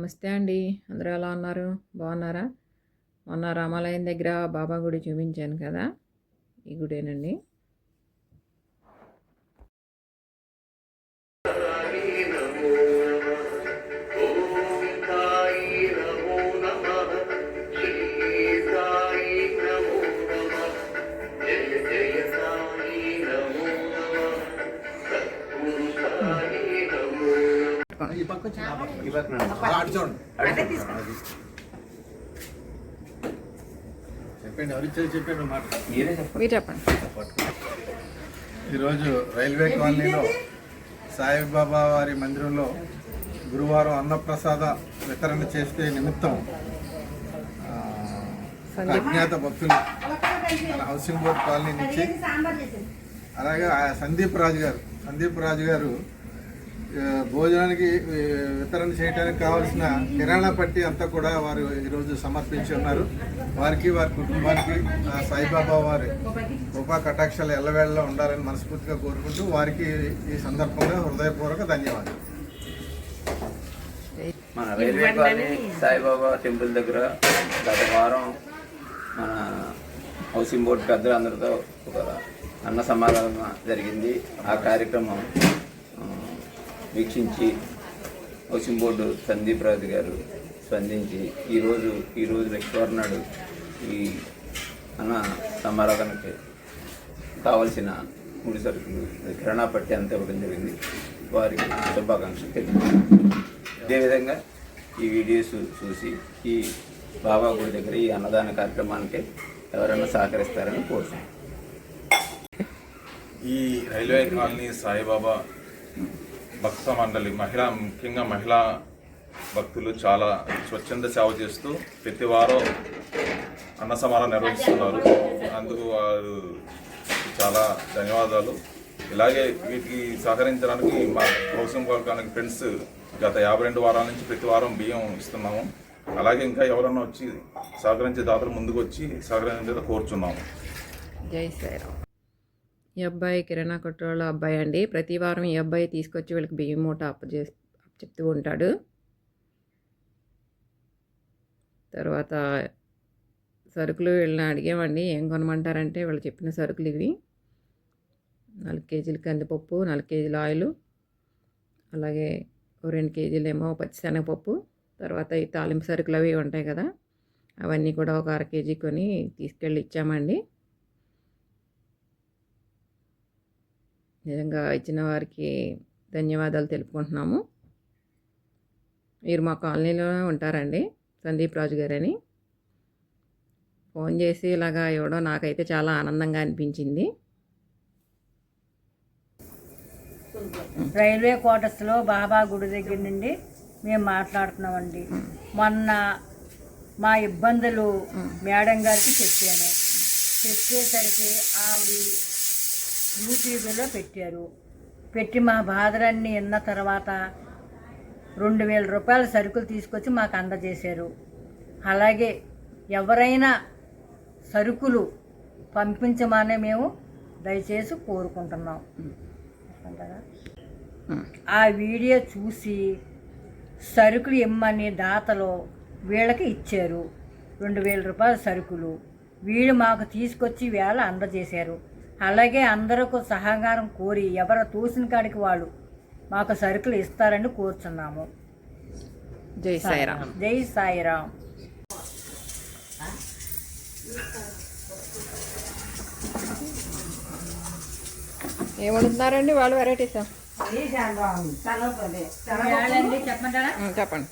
నమస్తే అండి. అందరూ ఎలా ఉన్నారు? బాగున్నారా? మొన్న రామాలయం దగ్గర బాబా గుడి చూపించాను కదా? ఈ గుడేనండి. మీరే చెప్పండి. చెప్పండి. ఈరోజు రైల్వే కాలనీలో సాయిబాబా వారి మందిరంలో గురువారం అన్నప్రసాద వితరణ చేసే నిమిత్తం అజ్ఞాత భక్తులు మన హౌసింగ్ బోర్డ్ కాలనీ నుంచి అలాగే ఆ సందీప్ రాజు గారు సందీప్ రాజు గారు భోజనానికి వితరణ చేయడానికి కావాల్సిన కిరాణా పట్టి అంతా కూడా వారు ఈరోజు సమర్పించి ఉన్నారు. వారికి వారి కుటుంబానికి సాయిబాబా వారి కృపా కటాక్షాలు ఎల్లవేళలో ఉండాలని మనస్ఫూర్తిగా కోరుకుంటూ వారికి ఈ సందర్భంగా హృదయపూర్వక ధన్యవాదాలు. మన రైల్వే కాలనీ సాయిబాబా టెంపుల్ దగ్గర గత వారం మన హౌసింగ్ బోర్డు పెద్దలందరితో ఒక అన్న సమాధానం జరిగింది. ఆ కార్యక్రమం వీక్షించి హౌసింగ్ బోర్డు సందీప్ రాజు గారు స్పందించి ఈరోజు ఈరోజు లక్ష్మీవారం నాడు ఈ అన్న సమారాధనకి కావలసిన ముడి సరుకులు కిరణా పట్టి అంతా ఇవ్వడం జరిగింది. వారికి శుభాకాంక్షలు తెలియజేస్తాను అదేవిధంగా ఈ వీడియోస్ చూసి ఈ బాబా గుడి దగ్గర ఈ అన్నదాన కార్యక్రమానికి ఎవరైనా సహకరిస్తారని కోరుతున్నాను ఈ రైల్వే కాలనీ సాయిబాబా భక్త మండలి మహిళా ముఖ్యంగా మహిళా భక్తులు చాలా స్వచ్ఛంద సేవ చేస్తూ ప్రతి వారం అన్న సమానం నిర్వహిస్తున్నారు. అందుకు వారు చాలా ధన్యవాదాలు. ఇలాగే వీటికి సహకరించడానికి మా హౌసింగ్ వర్గానికి ఫ్రెండ్స్ గత యాభై రెండు వారాల నుంచి ప్రతి వారం బియ్యం ఇస్తున్నాము. అలాగే ఇంకా ఎవరన్నా వచ్చి సహకరించే దాతలు ముందుకు వచ్చి సహకరించేదో కోరుచున్నాము. జై శ్రీరామ్. ఈ అబ్బాయి కిరాణా కొట్టు వాళ్ళ అబ్బాయి అండి. ప్రతి వారం ఈ అబ్బాయి తీసుకొచ్చి వీళ్ళకి బియ్యం మూట అప్పు చేసి చెప్తూ ఉంటాడు. తర్వాత సరుకులు వీళ్ళని అడిగామండి. ఏం కొనమంటారంటే వీళ్ళు చెప్పిన సరుకులు ఇవి. నాలుగు కేజీలు కందిపప్పు నాలుగు కేజీల ఆయిల్ అలాగే రెండు కేజీలు ఏమో పచ్చిశనగపప్పు తర్వాత ఈ తాలింపు సరుకులు అవి ఉంటాయి కదా అవన్నీ కూడా ఒక అర కేజీ కొని తీసుకెళ్ళి ఇచ్చామండి. నిజంగా ఇచ్చిన వారికి ధన్యవాదాలు తెలుపుకుంటున్నాము. మీరు మా కాలనీలోనే ఉంటారండి సందీప్ రాజు గారని. ఫోన్ చేసి ఇలాగా ఇవ్వడం నాకైతే చాలా ఆనందంగా అనిపించింది. రైల్వే క్వార్టర్స్లో బాబా గుడి దగ్గర నుండి మేము మాట్లాడుతున్నామండి. మొన్న మా ఇబ్బందులు మేడం గారికి చెప్పాను. చెప్పేసరికి ఆవిడ యూట్యూబ్లో పెట్టారు. పెట్టి మా బాధలన్నీ విన్న తర్వాత రెండు వేల రూపాయల సరుకులు తీసుకొచ్చి మాకు అందజేశారు. అలాగే ఎవరైనా సరుకులు పంపించమని మేము దయచేసి కోరుకుంటున్నాం. అంటారా? ఆ వీడియో చూసి సరుకులు ఇమ్మని దాతలు వీళ్ళకి ఇచ్చారు. రెండు వేల రూపాయల సరుకులు. వీళ్ళు మాకు తీసుకొచ్చి వేళ అందజేశారు. అలాగే అందరికి సహకారం కోరి ఎవరు తోసిన కాడికి వాళ్ళు మాకు సరుకులు ఇస్తారని కోరుచున్నాము. జై సాయిరామ్. జై సాయిరామ్. ఏం వండుతున్నారండి వాళ్ళు వెరైటీసా? చెప్పండి.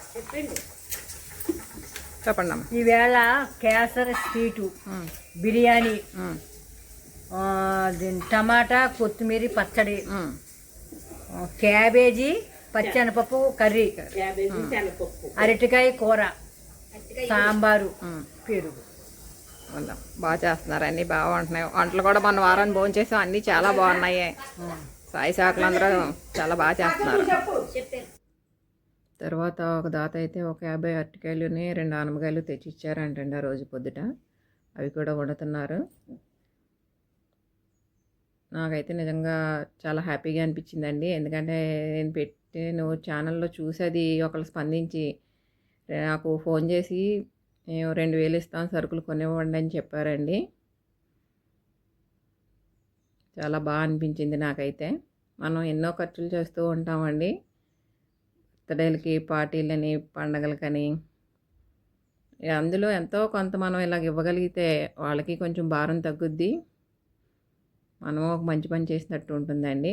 చెప్పండి ఈవేళ కేసరి స్వీటు బిర్యానీ దీని టమాటా కొత్తిమీర పచ్చడి. క్యాబేజీ పచ్చెనపప్పు కర్రీ. అరటికాయ కూర. సాంబారు. పెరుగు. బాగా చేస్తున్నారు. అన్నీ బాగా ఉంటున్నాయి వంటలు కూడా మొన్న వారాన్ని భోజనం చేసాం. అన్నీ చాలా బాగున్నాయి. సాయి శాఖలు అందరూ చాలా బాగా చేస్తున్నారు. తర్వాత ఒక దాత అయితే ఒక యాభై అరటికాయలుని రెండు ఆనమకాయలు తెచ్చి ఇచ్చారంటండి ఆ రోజు పొద్దుట. అవి కూడా వండుతున్నారు. నాకైతే నిజంగా చాలా హ్యాపీగా అనిపించిందండి. ఎందుకంటే నేను పెట్టిన ఛానల్లో చూసి అది ఒకళ్ళు స్పందించి నాకు ఫోన్ చేసి రెండు వేలు ఇస్తాం సరుకులు కొనివ్వండి అని చెప్పారండి. చాలా బాగా అనిపించింది నాకైతే. మనం ఎన్నో ఖర్చులు చేస్తూ ఉంటామండి. బర్త్డేలకి పార్టీలని పండగలకని. అందులో ఎంతో కొంత మనం ఇలాగ ఇవ్వగలిగితే వాళ్ళకి కొంచెం భారం తగ్గుద్ది. మనం ఒక మంచి పని చేసినట్టు ఉంటుందండి.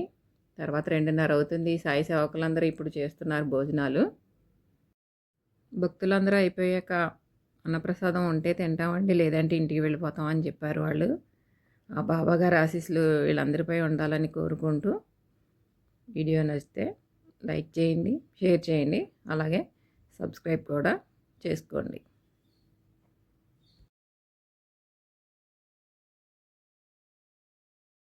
తర్వాత రెండున్నర అవుతుంది. సాయి సేవకులందరూ ఇప్పుడు చేస్తున్నారు భోజనాలు. భక్తులందరూ అయిపోయాక అన్నప్రసాదం ఉంటే తింటామండి. లేదంటే ఇంటికి వెళ్ళిపోతాం అని చెప్పారు వాళ్ళు. ఆ బాబాగారి ఆశీస్సులు వీళ్ళందరిపై ఉండాలని కోరుకుంటూ వీడియో నచ్చితే లైక్ చేయండి షేర్ చేయండి. అలాగే సబ్స్క్రైబ్ కూడా చేసుకోండి.